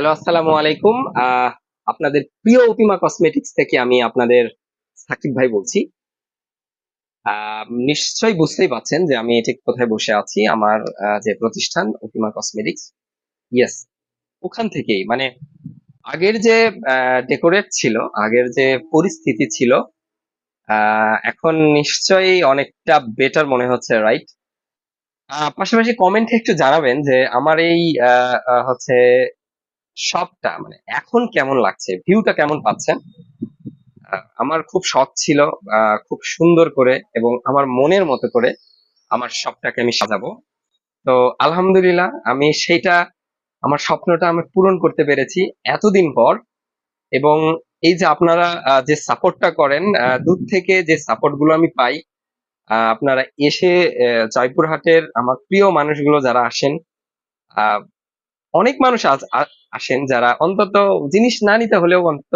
Hello, আসসালামু আলাইকুম। আপনাদের প্রিয় অপিমা কসমেটিক্স থেকে আমি আপনাদের সাকিব ভাই বলছি। নিশ্চয়ই বুঝতেই পাচ্ছেন যে আমি ঠিক কোথায় বসে আছি, আমার যে প্রতিষ্ঠান অপিমা কসমেটিক্স। ইয়েস ওখান থেকেই মানে আগের যে ডেকোরেট ছিল, আগের যে পরিস্থিতি ছিল এখন নিশ্চয়ই অনেকটা বেটার মনে হচ্ছে রাইট পাশাপাশি কমেন্টে একটু জানাবেন যে আমার এই হচ্ছে শপটা মানে এখন কেমন লাগছে ভিউটা কেমন পাচ্ছেন? আমার খুব শখ ছিল খুব সুন্দর করে এবং আমার মনের মতো করে আমার শপটাকে আমি সাজাবো। তো আলহামদুলিল্লাহ, আমি সেইটা, আমার স্বপ্নটা আমি পূরণ করতে পেরেছি এতদিন পর এবং এই যে আপনারা যে সাপোর্টটা করেন দূর থেকে যে সাপোর্টগুলো আমি পাই আপনারা এসে জয়পুরহাটের আমার প্রিয় মানুষগুলো যারা আসেন অনেক মানুষ আসেন যারা অন্তত জিনিস না নিতে হলেও অন্তত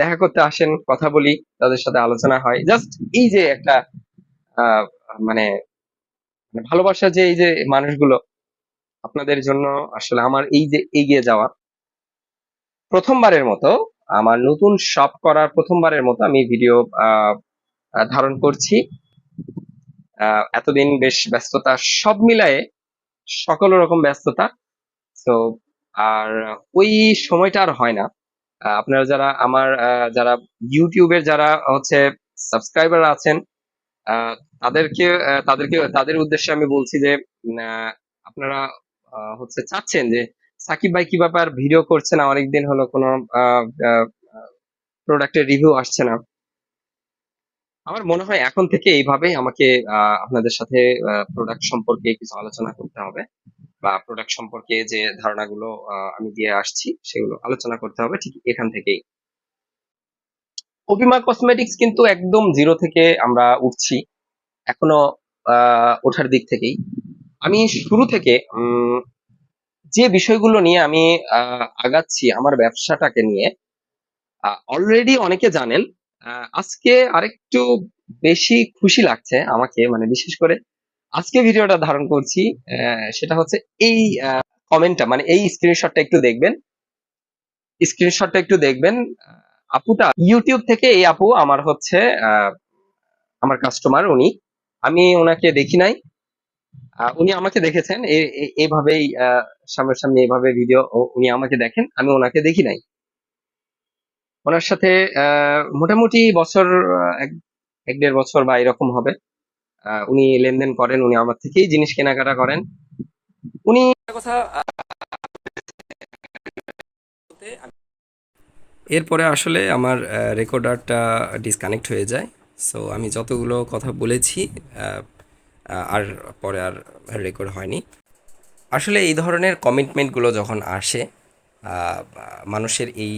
দেখা করতে আসেন, কথা বলি, তাদের সাথে আলোচনা হয়। জাস্ট এই যে একটা মানে মানে ভালোবাসা যে এই যে মানুষগুলো, আপনাদের জন্য আসলে আমার এই যে এগিয়ে যাওয়া, প্রথমবারের মতো, আমার নতুন শপ করার প্রথমবারের মতো আমি ভিডিও ধারণ করছি। এতদিন বেশ ব্যস্ততা সব মিলায়ে সকল রকম ব্যস্ততা তো আর ওই সময়টা আর হয় না। আপনারা যারা আমার যারা ইউটিউবের যারা হচ্ছে সাবস্ক্রাইবার আছেন তাদেরকে তাদেরকে, তাদের উদ্দেশ্যে আমি বলছি যে আপনারা হচ্ছে চাচ্ছেন যে, সাকিব ভাই কি ব্যাপার ভিডিও করছে না? অনেকদিন হলো কোনো প্রোডাক্টের রিভিউ আসছে না। আমার মনে হয় এখন থেকে এইভাবেই আমাকে আপনাদের সাথে প্রোডাক্ট সম্পর্কে কিছু আলোচনা করতে হবে। বা প্রোডাক্ট সম্পর্কে যে ধারণাগুলো আমি দিয়ে আসছি, সেগুলো আলোচনা করতে হবে ঠিক এখান থেকেই। অভিমা কসমেটিক্স কিন্তু একদম জিরো থেকে আমরা উঠছি, এখনও ওঠার দিক থেকেই। আমি শুরু থেকে যে বিষয়গুলো নিয়ে আমি আগাচ্ছি আমার ব্যবসাটাকে নিয়ে অলরেডি অনেকে জানেন আজকে আরেকটু বেশি খুশি লাগছে আমাকে মানে বিশেষ করে আজকে ভিডিওটা ধারণ করছি সেটা হচ্ছে এই কমেন্টটা মানে এই স্ক্রিনশটটা একটু দেখবেন। স্ক্রিনশটটা একটু দেখবেন। আপুটা ইউটিউব থেকে এই আপু আমার হচ্ছে আমার কাস্টমার উনি। আমি ওনাকে দেখি নাই। উনি আমাকে দেখেছেন। এইভাবেই সামনাসামনি এইভাবে ভিডিও উনি আমাকে দেখেন। আমি ওনাকে দেখি নাই। ওনার সাথে মোটামুটি বছর এক দেড় বছর বা এরকম হবে। উনি লেনদেন করেন, উনি আমার থেকেই জিনিস কেনাকাটা করেন। উনি কথা এরপরে আসলে আমার রেকর্ডারটা ডিসকানেক্ট হয়ে যায়। সো আমি যতগুলো কথা বলেছি আর পরে আর রেকর্ড হয়নি। আসলে এই ধরনের কমিটমেন্টগুলো যখন আসে মানুষের এই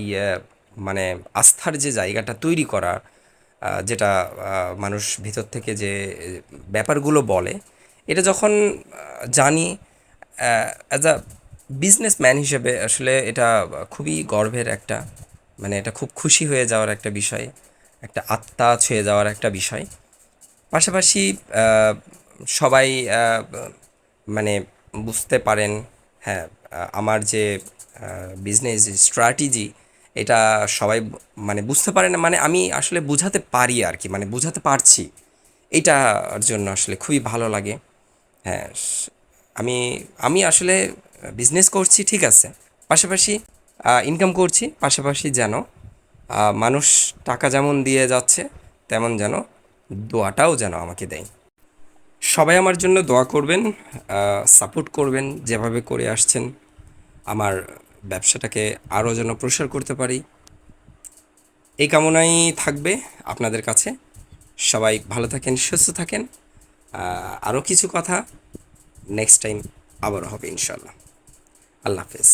মানে আস্থার যে জায়গাটা তৈরি করা যেটা মানুষ ভিতর থেকে যে ব্যাপারগুলো বলে, এটা যখন জানি অ্যাজ আ বিজনেসম্যান হিসেবে আসলে এটা খুবই গর্বের একটা মানে এটা খুব খুশি হয়ে যাওয়ার একটা বিষয়, একটা আত্মা ছুঁয়ে যাওয়ার একটা বিষয়। পাশাপাশি সবাই মানে বুঝতে পারেন হ্যাঁ আমার যে বিজনেস স্ট্র্যাটেজি এটা সবাই মানে বুঝতে পারে না মানে আমি আসলে বুঝাতে পারি আর কি মানে বুঝাতে পারছি। এইটার জন্য আসলে খুবই ভালো লাগে। হ্যাঁ আমি আমি আসলে বিজনেস করছি, ঠিক আছে। পাশাপাশি ইনকাম করছি, পাশাপাশি যেন মানুষ টাকা যেমন দিয়ে যাচ্ছে, তেমন যেন দোয়াটাও যেন আমাকে দেয়। সবাই আমার জন্য দোয়া করবেন সাপোর্ট করবেন, যেভাবে করে আসছেন, আমার ব্যবসাটাকে আরও যেন প্রসার করতে পারি। এই কামনাই থাকবে আপনাদের কাছে। সবাই ভালো থাকেন, সুস্থ থাকেন। আরও কিছু কথা নেক্সট টাইম আবারও হবে ইনশাল্লাহ আল্লাহ হাফেজ।